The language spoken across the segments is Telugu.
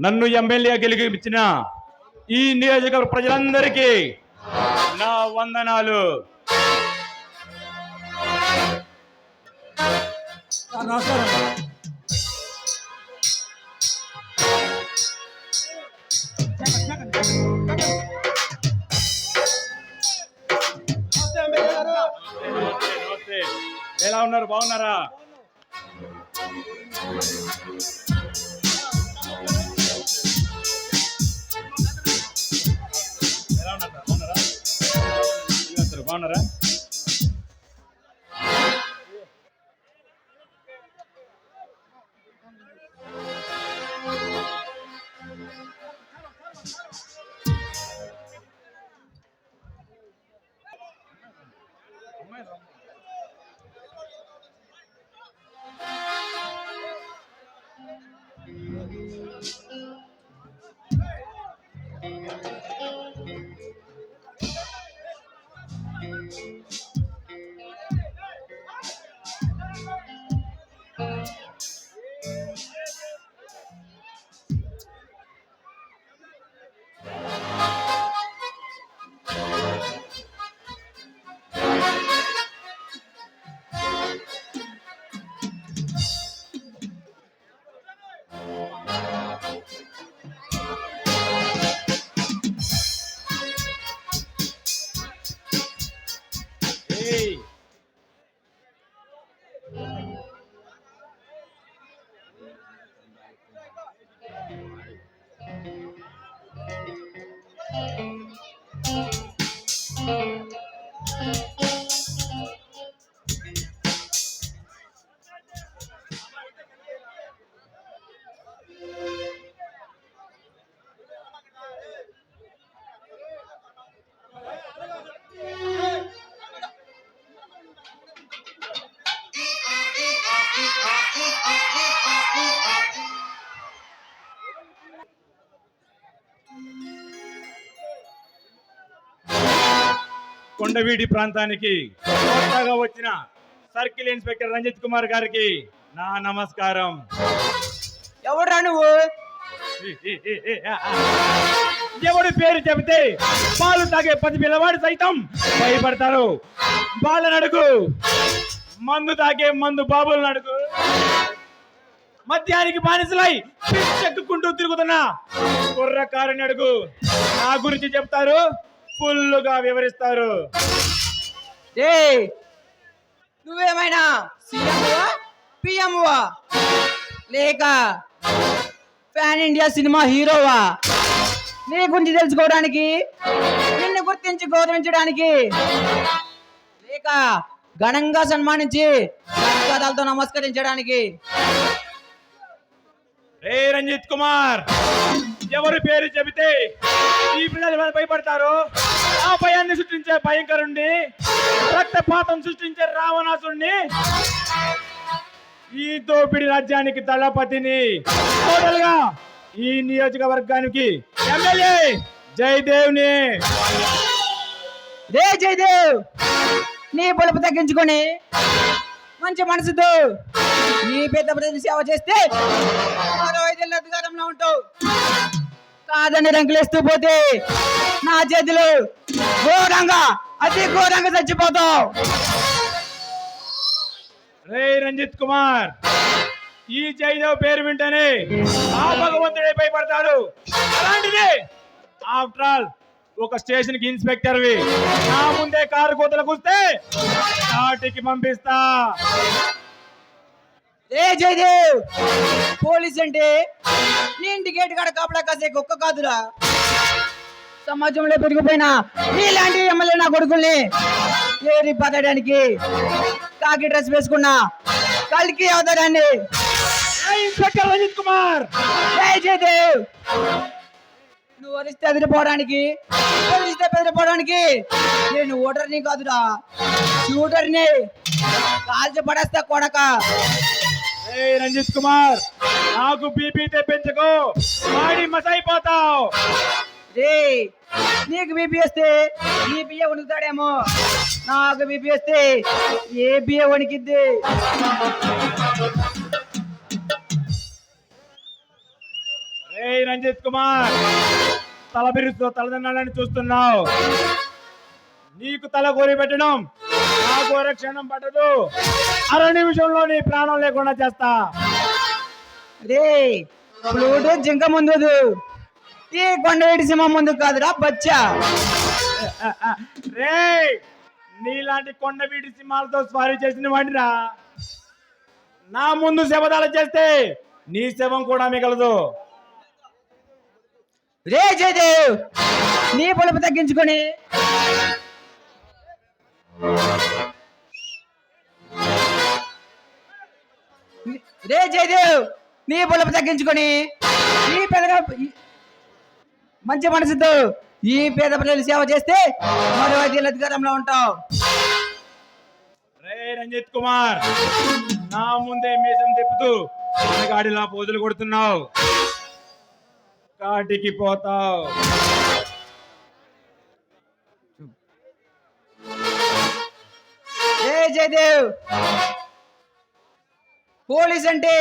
నన్ను ఎమ్మెల్యే గెలిపించిన ఈ నియోజకవర్గ ప్రజలందరికీ నా వందనాలు. ఎలా ఉన్నారు? బాగున్నారా? ఎలా ఉన్నారు? బాగున్నారా కొండవీడి ప్రాంతానికి కొత్తగా వచ్చిన సర్కిల్ ఇన్స్పెక్టర్ రంజిత్ కుమార్ గారికి నా నమస్కారం. ఎవడ్రా నువ్వు? ఎవడి పేరు చెబితే పాలు తాగే పది పిల్లవాడు సైతం భయపడతారు. బాలను అడుగు. మందు తాగే మందు బాబులను అడుగు. మద్యానికి బానిసలై చెక్కుకుంటూ తిరుగుతున్న కుర్రకారుని అడుగు. నా గురించి చెప్తారు? ఫుల్గా వివరిస్తారు. నువ్వేమైనా సీఎంవా పిఎంవా? లేక ఫ్యాన్ ఇండియా సినిమా హీరోవా? నీ గురించి తెలుసుకోవడానికి నిన్ను గుర్తించి గౌరవించడానికి. లేక ఘనంగా సన్మానించి ధన్యవాదాలతో నమస్కరించడానికి. రే రంజిత్ కుమార్ ఎవరి పేరు చెబితే ఈ పిల్లలు భయపడతారు? ఆ భయాన్ని సృష్టించే భయంకరుణ్ణి రక్తపాతం సృష్టించే రావణాసుడిని ఈ దోపిడి రాజ్యానికి దళపతిని టోటల్గా ఈ నియోజకవర్గానికి ఎమ్మెల్యే జయదేవ్ని. రే జయదేవ్ నీ పొలుపు తగ్గించుకొని మంచి మనసుతో నీ పెద్ద ప్రజలు సేవ చేస్తే మరో ఐదేళ్ళ అధికారంలో ఉంటావు. కాదని రంకులేస్తూ పోతే నా చేతిలో ఘోరంగా అతి ఘోరంగా చచ్చిపోతావు. రే రంజిత్ కుమార్ ఈ జయదేవ్ పేరు వింటేనే ఆ భగవంతుడే భయపడతాడు. అలాంటిది ఆఫ్టర్ ఆల్ ఒక స్టేషన్కి ఇన్స్పెక్టర్ నా ముందే కారు కూతలకు వస్తే నాటికి పంపిస్తా. ఏ జయదేవ్! పోలీస్ అంటే నీ ఇంటి గేటు కాడ కాపలా కాసే కుక్క కాదురా. సమాజంలో పెరిగిపోయిన నీలాంటి ఎమ్మెల్యే నా కొడుకుల్ని ఏరి పదడానికి కాకి డ్రెస్ వేసుకున్నా కలికి అవతారాన్ని ఇన్స్పెక్టర్ రంజిత్ కుమార్! జై జయదేవ్! నువ్వు వరిస్తే ఎదిరిపోవడానికి వరిస్తే బెదిరిపోవడానికి నేను ఓటర్ని కాదురా. షూటర్ని కాల్చి పడేస్తా కొడక. రంజిత్ కుమార్ నాకు బీపీ తెప్పించకు. మాడి మసైపోతావు రే నీకు బీపీ వస్తే బీపీ ఉనుకుతాడేమో నాకు బీపీ వస్తే ఏ బియ్య వణికిద్ది? రే రంజిత్ కుమార్ తల బిరుస్తూ తలదన్నాలని చూస్తున్నావు. నీకు తల కోరి పెట్టడం నాకు రక్షణం పడదు. పట్టదు అర నిమిషంలో నీ ప్రాణం లేకుండా చేస్తా. రే ఫ్లూటు జింక ముందు ఈ కొండవేటి సింహం ముందు కాదురా బచ్చా. రే నీలాంటి కొండవీటి సింహాలతో స్వారీ చేసిన వాడిరా. నా ముందు శబదాలు చేస్తే నీ శవం కూడా మిగలదు. రే జయదేవ్ నీ పొలుపు తగ్గించుకొని. రే జయదేవ్ నీ బుల్లపు తగ్గించుకొని ఈ పెదగా మంచి మనసుతో ఈ పేద ప్రజలు సేవ చేస్తే మరో ఐదు అధికారంలో ఉంటావు రే రంజిత్ కుమార్ నా ముందే మీసం తిప్పుతూ గాడిలా పోజులు కొడుతున్నావు. కాటికి పోతావు. జయదేవ్. పోలీస్ అంటే?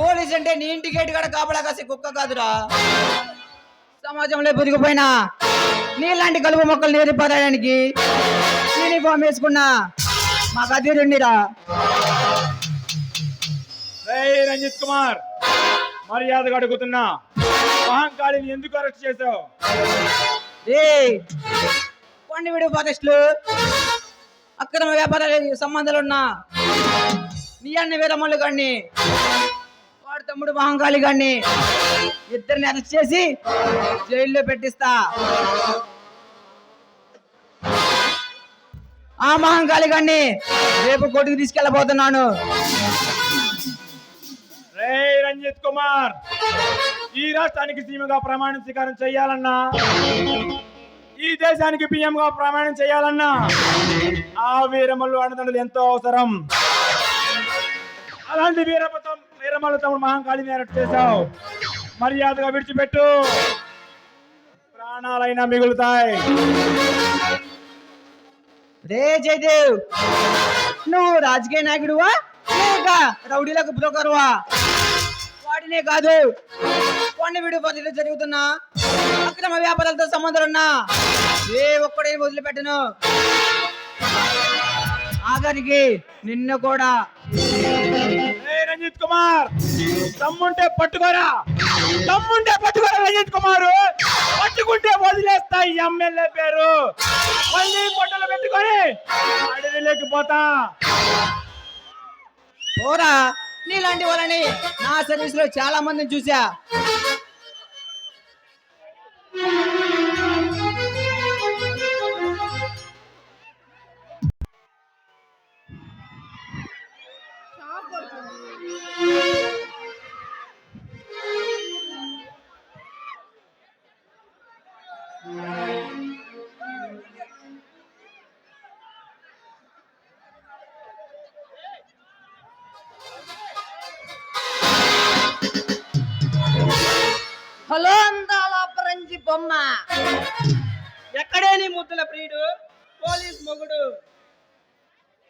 పోలీస్ అంటే నీ ఇంటి గేటు కాడ కాపలా కాసే కుక్క కాదురా. సమాజంలో బతికిపోయినా నీలాంటి కలుపు మొక్కలు నేరిపారాయడానికి యూనిఫామ్ వేసుకున్నా మాకు అది రెండిరా. రంజిత్ కుమార్ మర్యాదగా అడుగుతున్నా. మహంకాళిని ఎందుకు అరెస్ట్ చేశావు? ఏ కొండవీడు ఫారెస్ట్లు. అక్రమ వ్యాపారాలు సంబంధాలు ఉన్నా నీ అన్న వీరమ్మలు గాని వాడు తమ్ముడు మహంకాళి గాని ఇద్దరిని అరెస్ట్ చేసి జైల్లో పెట్టిస్తా. ఆ మహంకాళి గాని రేపు కోర్టుకు తీసుకెళ్ళబోతున్నాను. రే రంజిత్ కుమార్ ఈ రాష్ట్రానికి సీమగా ప్రమాణ స్వీకారం చేయాలన్నా ఈ దేశానికి PM గా ప్రమాణం చేయాలన్నా ఆ వీరమల్లు అన్నదండలు ఎంతో అవసరం. అలాంటి వీరమతం వీరమల్లు తమ్ముడు మహంకాళి నేరట్టు చేశావు. మర్యాదగా విడిచిపెట్టు. ప్రాణాలైనా మిగులుతాయి. రే జయదేవ్ నువ్వు రాజకీయ నాయకుడువా? లేక రౌడీలకు బ్రోకరువా వాడినే కాదు కొండవీడు పద్ధతిలో జరుగుతున్న అక్రమ వ్యాపారాలతో సంబంధాలున్నా ఏ ఒక్కడే వదిలిపెట్టను. ఆఖరికి నిన్ను కూడా. రంజిత్ కుమార్ తమ్ముంటే పట్టుకోరా. తమ్ముంటే పట్టుకోరా రంజిత్ కుమార్. పట్టుకుంటే వదిలేస్తా ఈ ఎమ్మెల్యే పేరు. మళ్ళీ పొట్టలు పెట్టుకొని అడవిలోకి పోతా. పోరా. నీలాంటి వాళ్ళని నా సర్వీస్లో చాలా మందిని చూసా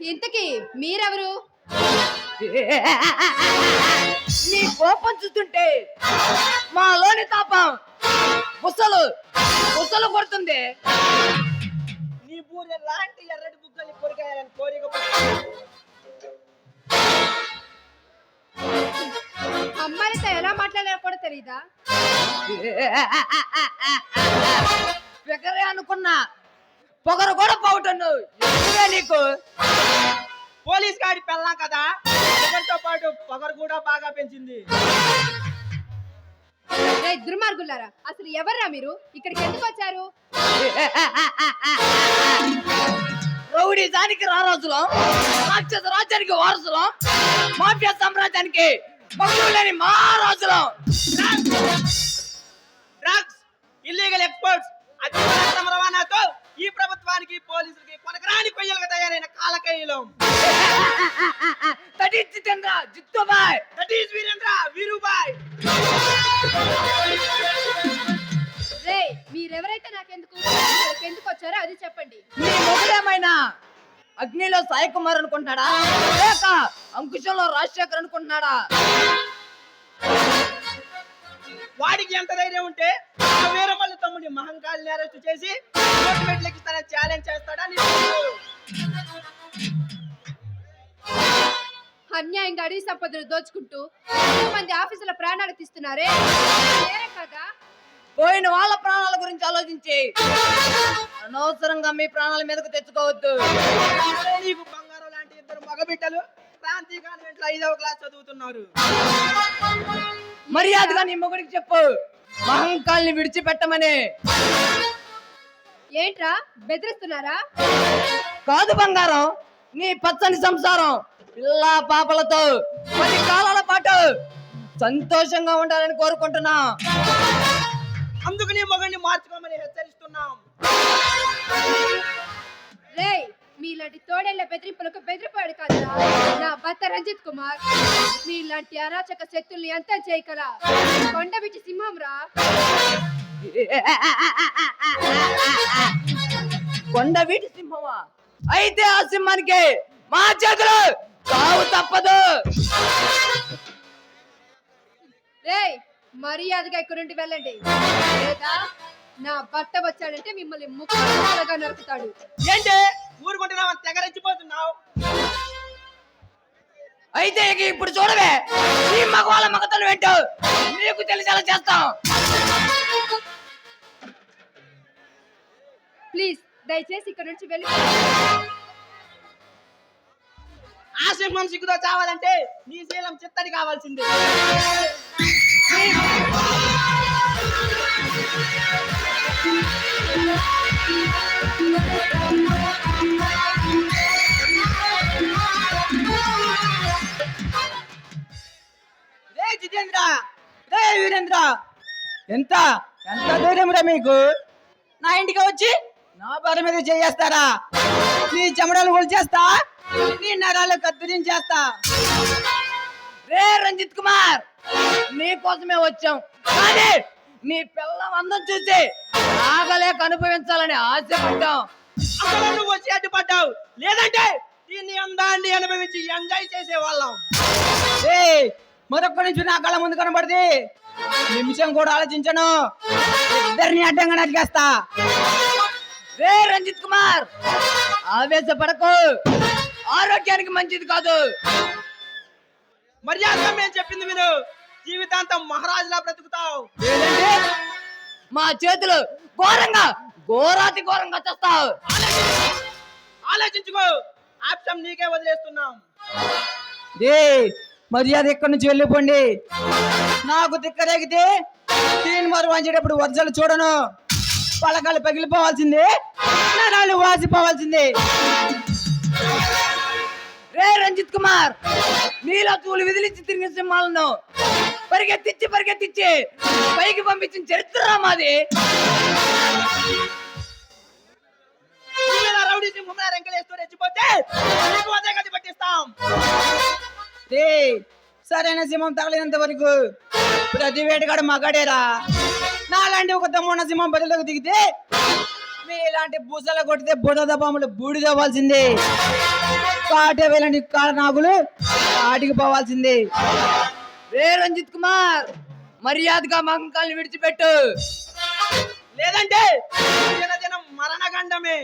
ఇంతకీ మీరెవరు? నీ కోపం చూస్తుంటే మాలోని తాపం బుసలు బుసలు కొడుతుంది. నీ బూరె లాంటి ఎర్రటి బుగ్గల్ని కొరికాయని కోరిక అమ్మాయిలతో ఎలా మాట్లాడాలో కూడా తెలీదా? అనుకున్నా పొగరు కూడా పోవటను. నీకు? పోలీస్ గాడి పెళ్ళాం కదా. పొగరుతో పాటు పొగరు కూడా బాగా పెంచింది? రే దుర్మార్గులారా అసలు ఎవర్రా మీరు? ఇక్కడికి ఎందుకు వచ్చారు? రారాజులం రాక్షస రాజ్యానికి వారసులం మాఫియా సామ్రాజ్యానికి మగుడు లేని మహారాజులం. డ్రగ్స్ ఇల్లీగల్ ఎక్స్పోర్ట్స్ అత్యుత్తమ రవాణాతో ఈ ప్రభుత్వానికి పోలీసులకి కొనకరాని కొయ్యలుగా తయారైన కాలకయ్యలం that is Jitendra Jittubhai. That is Virendra Virubhai. ఇక్కడికి ఎందుకు వచ్చారో అది చెప్పండి. నీ మొగుడేమైనా అగ్నిలో సాయి కుమార్ అనుకుంటున్నాడా? లేక అంకుశంలో రాజశేఖర్ అనుకుంటున్నాడా? వాడికి ఎంత ధైర్యం ఉంటే వీరమల్లి తమ్ముడి మహంకాళిని అరెస్ట్ చేసి కోర్టు మెట్లకి తన ఛాలెంజ్ చేస్తాడా? అన్యాయంగా అడవి సంపదను దోచుకుంటూ మంది ఆఫీసుల ప్రాణాలు తీస్తున్నారే? కదా? పోయిన వాళ్ళ ప్రాణాల గురించి ఆలోచించి. అనవసరంగా మీ ప్రాణాల మీదకు తెచ్చుకోవద్దు. నీకు బంగారం లాంటి ఇద్దరు మగబిడ్డలు క్రాంతి కాన్వెంట్లో ఐదవ క్లాస్ చదువుతున్నారు. మర్యాదగా నీ మొగుడికి చెప్పు. మహంకాల్ని విడిచిపెట్టమని. ఏంట్రా బెదిరిస్తున్నారా? కాదు బంగారం నీ పచ్చని సంసారం పిల్ల పాపలతో పది కాలాల పాటు సంతోషంగా ఉండాలని కోరుకుంటున్నా. అందుకు నీ మొగన్ని మార్చుకోమని హెచ్చరిస్తున్నాం. రేయ్ మీలాంటి తోడేళ్ళ బెదిరింపులకు బెదిరిపోయాడు కాదురా నా భర్త రంజిత్ కుమార్ మీలాంటి అరాచక శక్తుల్ని అంతా చేయగల కొండవిటి సింహం రా. కొండ వీటి సింహమా? అయితే ఆ సింహానికి మా చేతులు కావు తప్పదు. రేయ్ మర్యాదగా ఇక్కడ నుండి వెళ్ళండి. లేదా నా భర్త వచ్చాడంటే మిమ్మల్ని ముక్కలుగా నరుకుతాడు. ఏంటి? ఊరుకుంటున్నావు? తెగరెచ్చిపోతున్నావు. అయితే ఇక ఇప్పుడు చూడవే. ఈ మగవాళ్ళ మగతలు ఏంటో నీకు తెలిసేలా చేస్తాం. ప్లీజ్ దయచేసి ఇక్కడ నుంచి వెళ్ళి. ఆ సింహం సిగ్గుతో చావాలంటే నీ శీలం చిత్తడి కావాల్సిందే. రే జితేంద్ర రే వీరేంద్ర. ఎంత ఎంత ధైర్యం రా మీకు? నా ఇంటికి వచ్చి నా భార్య మీద చేయేస్తారా? నీ చెమడలు కొలిచేస్తా నీ నరాలు కత్తిరించేస్తా రే రంజిత్ కుమార్ నీ కోసమే వచ్చాం. కానీ నీ పిల్లం అందం చూసి ఆగలేక అనుభవించాలని ఆశపడ్డాం. అసలు నువ్వు వచ్చి అడ్డుపడ్డావు. లేదంటే దీన్ని అందాన్ని అనుభవించి ఎంజాయ్ చేసే వాళ్ళం నుంచి నా కళ్ళ ముందు కనబడితే నిమిషం కూడా ఆలోచించను. ఇద్దరిని అడ్డంగా నరికేస్తా. రే రంజిత్ కుమార్ ఆవేశపడకు. ఆరోగ్యానికి మంచిది కాదు. మర్యాదగా మేము చెప్పింది మీరు జీవితాంతం మహారాజులా బ్రతుకుతావు. మా చేతులు ఘోరంగా ఘోరాతి ఘోరంగా చేస్తావు. ఆలోచించుకో. ఆప్షన్ నీకే వదిలేస్తున్నాం. మర్యాద ఇక్కడి నుంచి వెళ్ళిపోండి? నాకు దిక్కరేగితే తీన్మారు వాంచేటప్పుడు వజ్జలు చూడను. పలకాలు పగిలిపోవాల్సిందే నరాలు వాసిపోవాల్సిందే. రే రంజిత్ కుమార్ నీలో తూలు విదిలించి తిరిగిన సింహాలను పరిగెత్తిచ్చి పరిగెత్తిచ్చి పైకి పంపించిన చరిత్ర మాది. రౌడీ సింహం రెంకలేస్తూ రెచ్చిపోతే గది పట్టిస్తాం. రే సరైన సింహం తగలేనంత వరకు ప్రతి వేటగాడు మగాడేరా. నాలాంటి ఒక దమ్మున్న సింహం బదిలోకి దిగితే మీలాంటి బూసలు కొట్టితే బుడద బాములు బూడిదవ్వాల్సిందే. కాటే వేలాంటి కాడనాగులు ఆటికి పోవాల్సిందే. రే రంజిత్ కుమార్ మర్యాదగా మంకాలను విడిచిపెట్టు. లేదంటే జనజనం మరణగండమే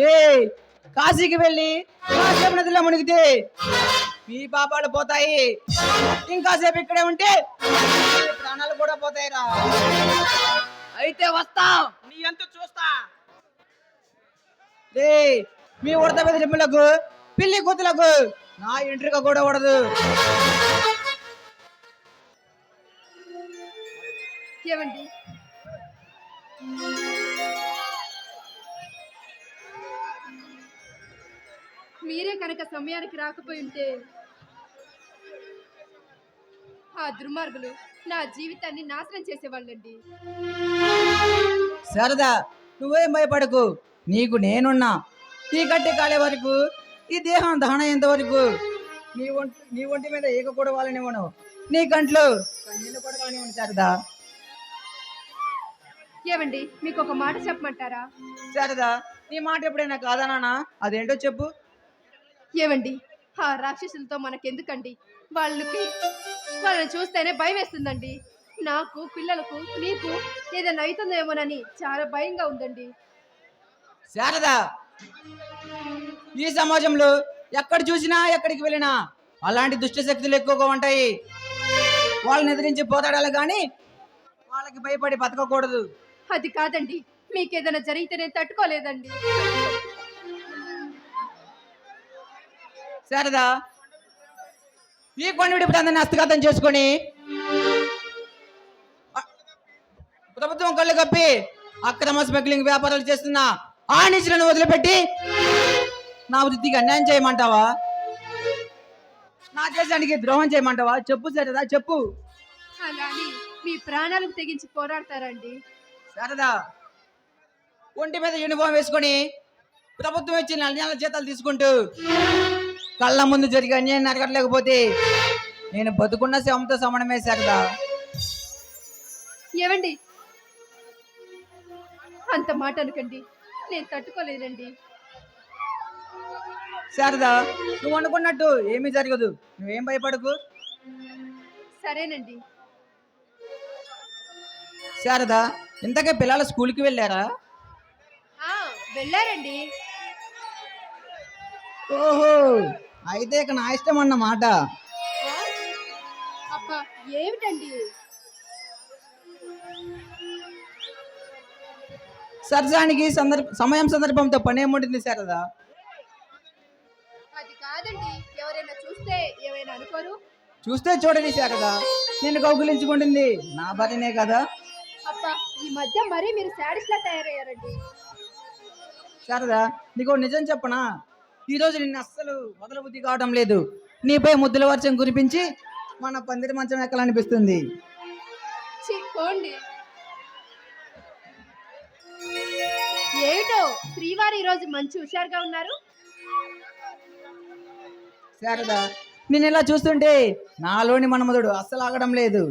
రే కాశీకి వెళ్ళి కాశ్యప నదిలో మునిగితే మీ పాపాలు పోతాయి. ఇంకాసేపు ఇక్కడే ఉంటే ప్రాణాలు కూడా పోతాయిరా. అయితే వస్తాం. నీ ఎంత చూస్తా. రే మీ ఉడత బెదిరింపులకు పిల్లి కూతులకు నా ఎంట్రిక కూడా ఉండదు. ఏమండి? మీరే కనుక సమయానికి రాకపోయి ఉంటే ఆ దుర్మార్గులు నా జీవితాన్ని నాశనం చేసేవాళ్ళండి. సరదా నువ్వేం భయపడకు. నీకు నేనున్నా. ఈ కట్టి కాలే వరకు ఈ దేహం దహన అయ్యేంత వరకు నీ ఒంటి నీ ఒంటి మీద ఈక కూడా వాళ్ళనివ్వను నీ కంట్లో కన్నీళ్ళు కూడా కానివ్వను శారదా. ఏమండి మీకు ఒక మాట చెప్పమంటారా? శారదా నీ మాట ఎప్పుడైనా కాదా నాన్న? అదేంటో చెప్పు. ఏమండి ఆ రాక్షసులతో మనకెందుకండి? వాళ్ళకి వాళ్ళని చూస్తేనే భయం వేస్తుందండి నాకు పిల్లలకు నీకు ఏదైనా అవుతుందేమోనని చాలా భయంగా ఉందండి. శారదా! ఈ సమాజంలో ఎక్కడ చూసినా ఎక్కడికి వెళ్ళినా అలాంటి దుష్ట శక్తులు ఎక్కువగా ఉంటాయి. వాళ్ళని ఎదిరించి పోతాడాలి కానీ వాళ్ళకి భయపడి బతకకూడదు. అది కాదండి. మీకు ఏదైనా జరిగితే నేను తట్టుకోలేదండి. శారదా ఈ కొండవిడి ప్రాంతాన్ని హస్తగతం చేసుకొని ప్రభుత్వం కళ్ళు కప్పి అక్రమ స్మగ్లింగ్ వ్యాపారాలు చేస్తున్న ఆ నిధులను వదిలిపెట్టి నా వృత్తికి అన్యాయం చేయమంటావా? నా దేశానికి ద్రోహం చేయమంటావా? చెప్పు శారదా చెప్పు. మీ ప్రాణాలకు తెగించి పోరాడతారండి. శారదా ఒంటి మీద యూనిఫామ్ వేసుకొని ప్రభుత్వం ఇచ్చిన నెల నెలల జీతాలు తీసుకుంటూ కళ్ళ ముందు జరిగే అన్యాయం నరగట్లేకపోతే నేను బతుకున్న శవంతో సమానమే శారదా ఏవండి? అంత మాట అనకండి. నేను తట్టుకోలేనండి శారదా నువ్వు అనుకున్నట్టు ఏమీ జరగదు. నువ్వేం భయపడకు. సరేనండి. శారదా ఇంతకే పిల్లలు స్కూల్కి వెళ్ళారా? వెళ్ళారండి. ఓహో! అయితే ఇక నా ఇష్టం అన్నమాట ఆ? అబ్బా ఏమిటండి? సరసానికి సందర్భ సమయం సందర్భంతో పని ఏముంటుంది శారదా అది? కాదండి ఎవరైనా చూస్తే ఏమైనా అనుకోరు? చూస్తే చూడని శారదా నేను కౌగులించుకుంటుంది. నా భార్యనే కదా. అబ్బా ఈ మధ్య మరీ మీరు శాడిస్ట్ లా తయారయ్యారండి శారదా నీకు నిజం చెప్పనా? ఈరోజు నిన్ను అస్సలు వదలబుద్ధి కావడం లేదు. నీపై ముద్దుల వర్షం కురిపించి మన పందిరి మంచం ఎక్కాలనిపిస్తుంది. ఏమిటో శ్రీవారు ఈ రోజు మంచి హుషారుగా ఉన్నారు. శారదా నేను ఇలా చూస్తుంటే నాలోని మన్మధుడు అస్సలు ఆగడం లేదు.